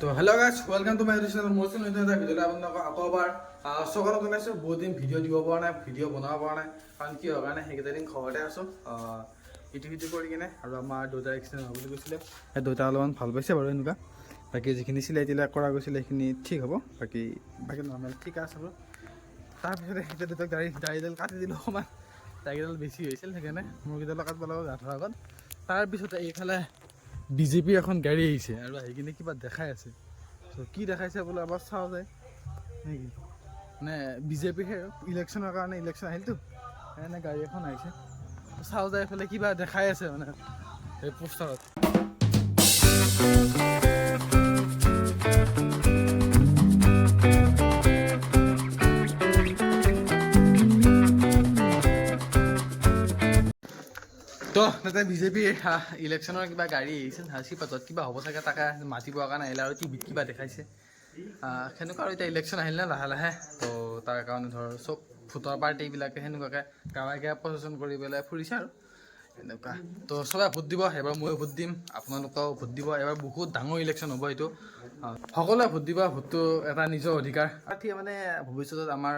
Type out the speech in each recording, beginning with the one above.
তো hello' guys welcome to my channel মোৰ channel এটা ভিডিঅ'ত আপোনালোকক আকৌ এবাৰ স্বাগতম জনাইছোঁ বহুত দিন ভিডিঅ' দিব পৰা নাই ভিডিঅ' বনাব পৰা নাই, কাৰণ কি হোৱাৰ কাৰণে সেইকেইটা দিন ঘৰতে আছোঁ ইটো সিটো কৰি কিনে আৰু আমাৰ দেউতাৰ এক্সিডেণ্ট হোৱা বুলি কৈছিলে, সেই দেউতা অলপমান ভালো পাইছে বাৰু এনেকুৱা, বাকী যিখিনি চিলাই তিলাই কৰা গৈছিলে, সেইখিনি ঠিক হ'ব, বাকী বাকী নৰ্মেল ঠিক আছে বাৰু তাৰপিছতে এতিয়া দেউতাক দাড়ি, দাড়িডাল কাটি দিলোঁ অকণমান দাড়িডাল বেছি হৈছিল সেইকাৰণে মোৰকেইডাল কাটিব লাগিব গা ধোৱাৰ আগত, তাৰপিছতে এইফালে বিজেপিৰ এখন গাড়ী আহিছে আৰু আহি কিনে কিবা দেখাই আছে। তো কি দেখাইছে বোলে এবাৰ চাওঁ যায়। নেকি? মানে বিজেপিহে ইলেকশ্যনৰ কাৰণে ইলেকশ্যন আহিলতো। এনে গাড়ী এখন আহিছে। চাওঁ যায় এইফালে কিবা দেখাই আছে মানে এই পোষ্টাৰত। তো, তাতে বিজেপিৰ ইলেকশ্যনৰ কিবা গাড়ী আহিছিল হাঁচি পাতত। কিবা হ'ব চাগে তাকে মাতিবৰ কাৰণে আহিলে আৰু টিভিত কিবা দেখাইছে। সেনেকুৱা আৰু এতিয়া ইলেকশ্যন আহিলে না লাহে লাহে। তো, তাৰ কাৰণে ধৰ চব ভোটৰ পাৰ্টীবিলাকে সেনেকুৱাকৈ গাঁৱে গাঁৱে প্ৰশাসন কৰি পেলাই ফুৰিছে আৰু। এনেকুৱা। তো চবে ভোট দিব, এবাৰ ময়ো ভোট দিম, আপোনালোকেও ভোট দিব। এবাৰ বহুত ডাঙৰ ইলেকশ্যন হ'ব এইটো। সকলোৱে ভোট দিব, ভোটটো এটা নিজৰ অধিকাৰ। প্ৰাৰ্থীয়ে মানে ভৱিষ্যতত আমাৰ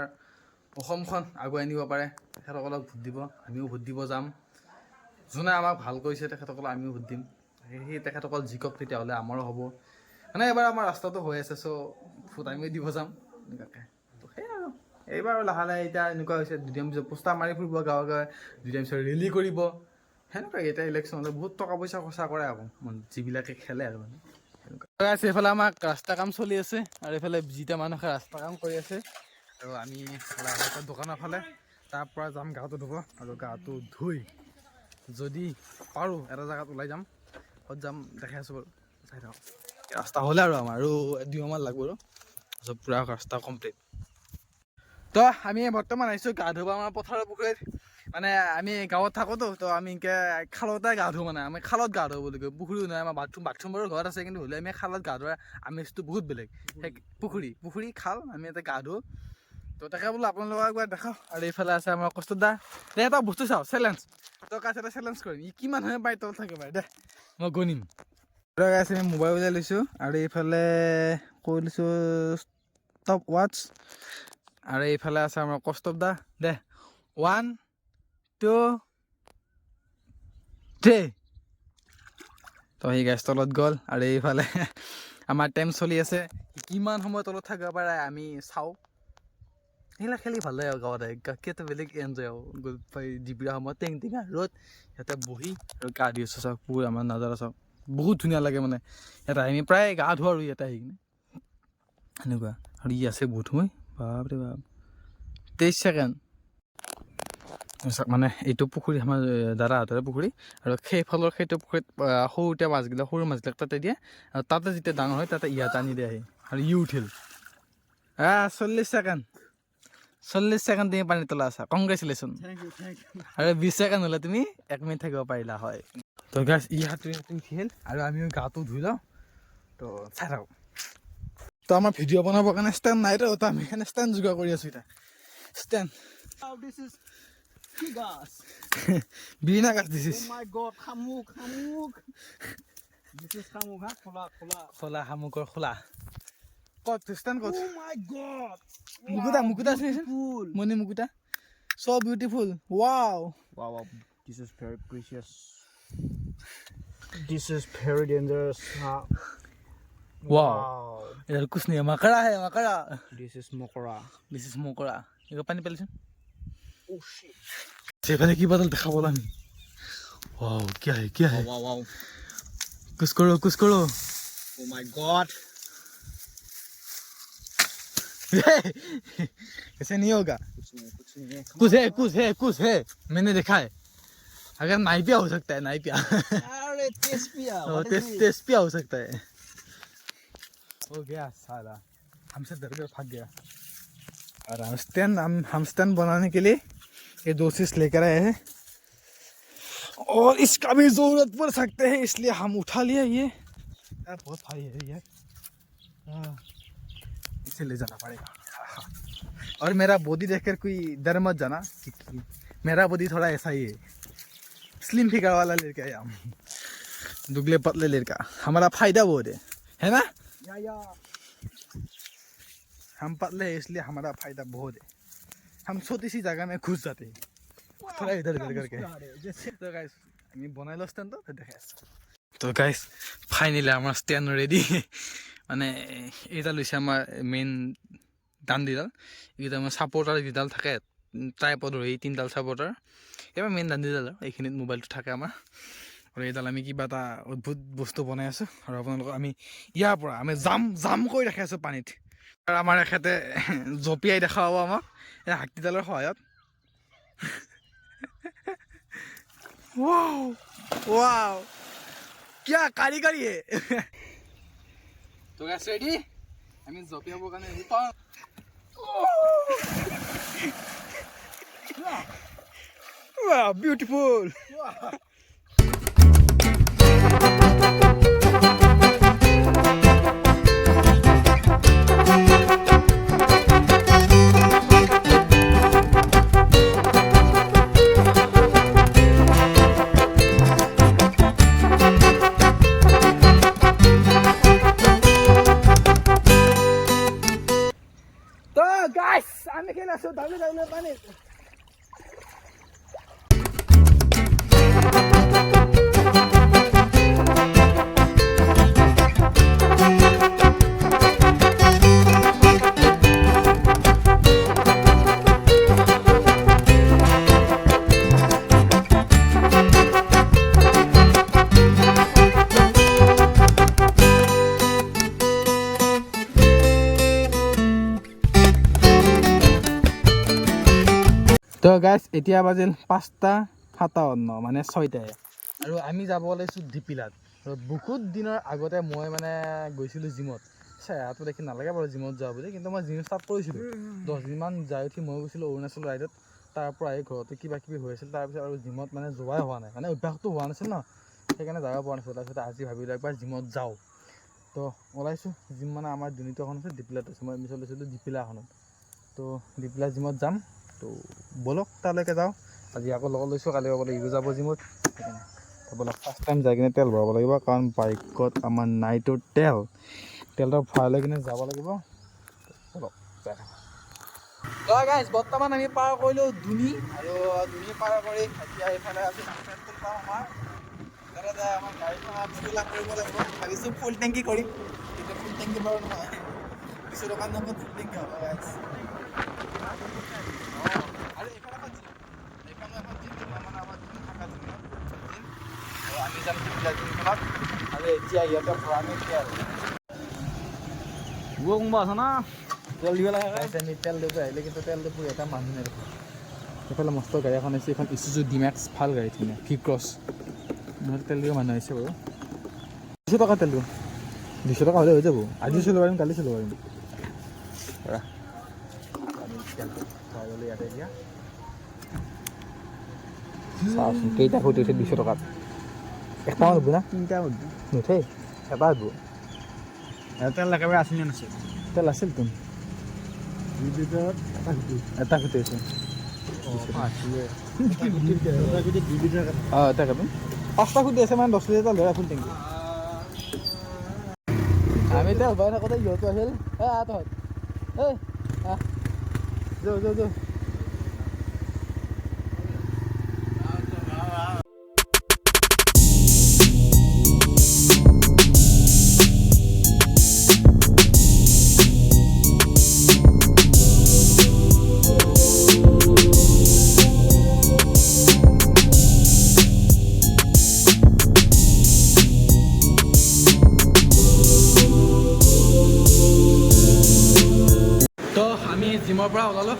অসমখন আগুৱাই নিব পাৰে। তেখেতসকলক ভোট দিব, আমিও ভোট দিব যাম। যোনে আমাক ভালো কৰিছে তেখেতসকলক আমিও ভোট দিম সেই তেখেতসকল জিকক তেতিয়াহ'লে আমাৰো হ'ব। মানে এবাৰ আমাৰ ৰাস্তাটো হৈ আছে চ' ভোট আমিও দিব যাম। এনেকুৱাকৈ। তো সেয়াই আৰু। এইবাৰ লাহে লাহে এতিয়া এনেকুৱা হৈছে, দুদিন পিছত পোষ্টাৰ মাৰি ফুৰিব, গাঁৱে গাঁৱে দুদিন পিছত ৰেলী কৰিব। সেনেকুৱা এতিয়া ইলেকশ্যন হ'লে বহুত টকা পইচা খৰচা কৰে আকৌ। মানে যিবিলাকে খেলে আৰু মানে। আছে এইফালে আমাক ৰাস্তা কাম চলি আছে, আৰু এইফালে যিটা মানুহে ৰাস্তা কাম কৰি আছে, আৰু আমি দোকানৰ ফালে, তাৰ পৰা যাম গাটো ধুব আৰু গাটো ধুই। যদি পাৰোঁ এটা জেগাত ওলাই যাম। ক'ত যাম দেখাই আছোঁ বাৰু। চাই থাকক। ৰাস্তা হ'লে আৰু আমাৰ আৰু দুইমাহমান লাগব আৰু। পূৰা ৰাস্তা কমপ্লিট তো আমি বৰ্তমান আহিছোঁ গা ধুব আমাৰ পথাৰৰ পুখুৰীত। মানে আমি গাঁৱত থাকোঁতো তো আমি খালতে গা ধুওঁ মানে। আমি খালত গা ধুওঁ বুলি কয়। পুখুৰীও নাই আমাৰ বাথৰুম বাথৰুম বাৰু ঘৰত আছে কিন্তু হ'লে আমি খালত গা ধোৱাৰ আমেজটো বহুত বেলেগ। পুখুৰী পুখুৰী খাল আমি ইয়াতে গা ধুওঁ। তো তাকে বোলো আপোনালোকক একবাৰ দেখাওঁ। আৰু এইফালে আছে আমাৰ কষ্ট দা দে এটা বস্তু চাওঁ চেলেঞ্জ তই কাছে এটা চেলেঞ্জ কৰিম। ই কিমান সময় পাই তল থাকে পাৰে দে। মই গণিম আছে আমি মোবাইল উলিয়াই লৈছোঁ। আৰু এইফালে কৈ লৈছোঁ ষ্টপ ৱাটছ আৰু এইফালে আছে আমাৰ কষ্টপ দা দে ওৱান টু থ্ৰী তো সি গেছ তলত গ'ল। আৰু এইফালে আমাৰ টাইম চলি আছে। কিমান সময় তলত থাকিব পাৰে আমি চাওঁ। সেইবিলাক খেলি ভালো লাগে গাঁৱত আহি গাখীৰটো বেলেগ এনজয় জিবিৰা সময়ত টেং টেঙা ৰ'দ ইয়াতে বহি আৰু গা ধুই আছোঁ চাওক পুৰা আমাৰ নাজাৰা চাওক বহুত ধুনীয়া লাগে মানে ইয়াতে আমি প্ৰায় গা ধোওঁ আৰু ইয়াতে আহি কিনে সেনেকুৱা আৰু ই আছে বহুত সময় বাপৰে বাপ তেইছ ছেকেণ্ড চাওক মানে এইটো পুখুৰী আমাৰ দাদাহঁতৰে পুখুৰী আৰু সেইফালৰ সেইটো পুখুৰীত সৰুতে মাছবিলাক সৰু মাছবিলাক তাতে দিয়ে আৰু তাতে যেতিয়া ডাঙৰ হয় তাতে ইয়াত আনি দিয়ে আহি আৰু ই উঠিল আহ চল্লিছ ছেকেণ্ড চল্লিছ ছেকেণ্ড তুমি পানীত তলা আছা। কংগ্ৰেচুলেশ্যন. আৰু বিছ ছেকেণ্ড হ'লে তুমি এক মিনিট থাকিব পাৰিলা হয়। তো গাছ ই হাতটো উঠিল আৰু আমিও গাটো ধুই লওঁ। তো চাই থাকক। তো আমাৰ ভিডিঅ' বনাবৰ কাৰণে ষ্টেণ্ড নাই তো আমি সেইকাৰণে ষ্টেণ্ড যোগাৰ কৰি আছোঁ এতিয়া। ষ্টেণ্ড. বিৰিণা গাছ? khula. খোলা শামুকৰ খোলা। ক'ত ষ্টেণ্ড ক'ত Oh my God. মুকুতা মুকুতা আছে Beautiful. মণি মুকুতা চ' beautiful wow Wow, wow, this is very precious. This is very dangerous. huh? Wow. इधर कुछ नहीं है मकड़ा है मकड़ा This is Mokora. This is মকৰা এইটো পানী পেলাইছোন Oh shit. সেইফালে কি বাদল দেখা পালো আমি वाओ क्या है क्या है wow, wow. कुछ करो कुछ करो Oh my God. ऐसे नहीं होगा कुछ नहीं, कुछ नहीं है. कुछ है कुछ है कुछ है मैंने देखा है अगर नाइपिया हो सकता है नाइपिया. अरे तेजपिया. और What is तेस this? हो सकता है हो गया साला हमसे डर कर भाग गया और हम स्टैंड हम हम स्टैंड बनाने के लिए ये दो चीज़ लेकर आए हैं और इसका भी ज़रूरत पड़ सकते है इसलिए हम उठा लिया ये यार बहुत भारी है ये हाँ, इसे ले जाना पड़ेगा और मेरा बॉडी देखकर कोई डर मत जाना क्योंकि मेरा बॉडी थोड़ा ऐसा ही है स्लिम फिगर वाला लड़का है हम दुगले पतले लड़का हमारा फायदा बहुत है है ना या या हम पतले हैं इसलिए हमारा फायदा बहुत है हम छोटी सी जगह में घुस जाते हैं थोड़ा इधर उधर करके जैसे তো গাইস আমি বনাই লো ষ্টেণ্ড তো দেখাই আছো তো গাইস ফাইনালি আমার স্ট্যান্ড রেডি মানে এইডাল হৈছে আমাৰ মেইন দান দিডাল। এইকেইটা আমাৰ ছাপৰ্টাৰ যিডাল থাকে টাইপত ধৰি তিনিডাল ছাপৰ্টাৰ এইবাৰ মেইন দান দিডাল এইখিনিত মোবাইলটো থাকে আমাৰ। আৰু এইডাল আমি কিবা এটা অদ্ভুত বস্তু বনাই আছোঁ। আৰু আপোনালোকক আমি ইয়াৰ পৰা, আমি জাম জাম কৰি ৰাখি আছোঁ পানীত। আৰু আমাৰ এখেতে জঁপিয়াই দেখা হ'ব আমাক, এই হাতীডালৰ সহায়ত। ৱাও ৱাও क्या कारीगरी आहे तो काय रेडी आम्ही झोपया बघा नाही पण ब्युटिफुल তো গাইছ এতিয়া বাজিল পাঁচটা সাতাৱন্ন মানে ছয়টাই। আৰু আমি যাব ওলাইছোঁ ডিপিলাত বহুত দিনৰ আগতে মই মানে গৈছিলোঁ জিমত। চেহেৰাটো দেখি নালাগে বাৰু জিমত যোৱা বুলি, কিন্তু মই জিম ষ্টাৰ্ট কৰিছিলোঁ। দহ দিনমান যাই উঠি মই গৈছিলোঁ অৰুণাচল ৰাইডত। তাৰ পৰা আহি ঘৰতে কিবা কিবি হৈ আছিল তাৰপিছত আৰু জিমত মানে যোৱাই হোৱা নাই। মানে অভ্যাসটো হোৱা নাছিল ন? সেইকাৰণে যাব পৰা নাছিলোঁ। তাৰপিছত আজি ভাবিলোঁ একবাৰ জিমত যাওঁ। তো, ওলাইছোঁ। জিম মানে আমাৰ দুৰ্নীতি এখন আছে ডিপিলাত আছে। মই মিছল লৈছিলোঁ ডিপিলাখনত তো ডিপিলা জিমত যাম। তো ব'লক তালৈকে যাওঁ। আজি আকৌ লগত লৈছোঁ কালি আকৌ ইউ যাব জিমত। ব'লক ফাৰ্ষ্ট টাইম যাই কিনে তেল ভৰাব লাগিব কাৰণ বাইকত আমাৰ নাইটো তেল। তেলটো ভৰাই কিনে যাব লাগিব। ব'লক গাইজ বৰ্তমান আমি পাৰ কৰিলোঁ ধুনী। আৰু ধুনী পাৰ কৰি এতিয়া এইফালে আছোঁ পেট্ৰল পাম্প আমাৰ। যায় ফিল আপ কৰিব লাগিব। টেংকি কৰিম। ফুল টেংকি বাৰু নহয়। কিছু দোকান ফুল টেংকি হ'ব গো কোনোবা তেল দিব লাগে নি তেল দিব আহিলে কিন্তু তেল দিব এটা মানুহ নেদেখোঁ এইফালে মস্ত গাড়ী এখন আহিছে এইখন ইছুজু ডিমেক্স ভালো গাড়ী ধুনীয়া ভি ক্ৰছ তেল দিব মানুহ আহিছে বাৰু দুশ টকা তেল দিব দুশ টকা হ'লে হৈ যাব আজি চলাব পাৰিম কালি চলাব পাৰিম ভৰাই ইয়াতে এতিয়া। চাওচোন কেইটা ফুটি উঠে দুশ টকাত। একটামান হ'ব না? তিনটা নুঠে এটা হ'ব। তেল একেবাৰে আছিলে নাছিল? তেল আছিল তোন। এটা ফুটি আছে। অঁ এটা খাবি পাঁচটা ফুটি আছে মানে দহ লিটাৰ ল'ৰা ফুল টেংকি আমি তেল ভৰাই থাকোঁতে ইহঁতো আহিল। এ আহ তহঁত। এই আহ। যো যো যো।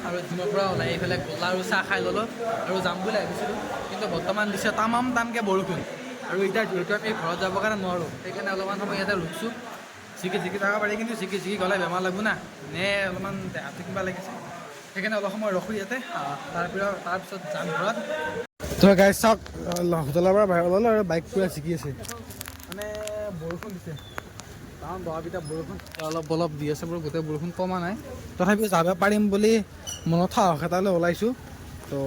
আৰু জিমৰ পৰা ওলাই এইফালে গলা আৰু চাহ খাই ল'লোঁ আৰু যাম বুলি ভাবিছিলোঁ। কিন্তু বৰ্তমান দিছে তামাম টানকৈ বৰষুণ। আৰু এতিয়া যিহেতু আমি ঘৰত যাবৰ কাৰণে নোৱাৰোঁ সেইকাৰণে অলপমান সময় ইয়াতে ৰখিছোঁ। জিকি জিকি যাব পাৰি কিন্তু জিকি জিকি গ'লে বেমাৰ লাগব না। নে অলপমান দেহাটো কিবা লাগিছে। সেইকাৰণে অলপ সময় ৰখোঁ ইয়াতে তাৰপিছত তাৰপিছত যাম ঘৰত। তো গাই চাওক হোটেলৰ পৰা বাহিৰ ওলালোঁ আৰু বাইক পূৰা জিকি আছে। মানে বৰষুণ দিছে। কাৰণ বহাবিটা বৰষুণ অলপ অলপ দি আছে বাৰু গোটেই বৰষুণ কমা নাই। তথাপিও যাব পাৰিম বুলি মনত সাহস এটা লৈ ওলাইছোঁ। তো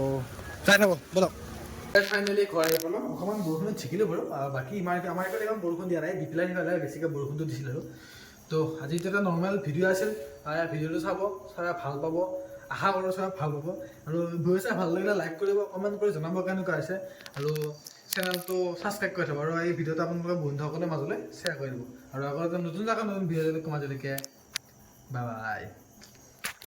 যাই থাকোঁ ব'লক। ফাইনেলি ঘৰ আহি পালোঁ অকণমান বৰষুণত জিকিলোঁ বাৰু। বাকী ইমান আমাৰ এইফালে ইমান বৰষুণ দিয়া নাই ডিপিলাই সিফালে বেছিকৈ বৰষুণটো দিছিল আৰু। তো আজি এটা নৰ্মেল ভিডিঅ' আছিল। আৰু ভিডিঅ'টো চাব চাই ভালো পাব। আশা কৰোঁ চাই ভালো পাব। আৰু ভিডিঅ' চাই ভালো লাগিলে লাইক কৰিব কমেণ্ট কৰি জনাব কেনেকুৱা হৈছে। আৰু চেনেলটো ছাবস্ক্ৰাইব কৰি থ'ব আৰু এই ভিডিঅ'টো আপোনালোকৰ বন্ধুসকলৰ মাজলৈ শ্বেয়াৰ কৰি দিব। আৰু আগতে নতুন জেগা, নতুন ভিডিঅ' মাজলৈকে বাই বাই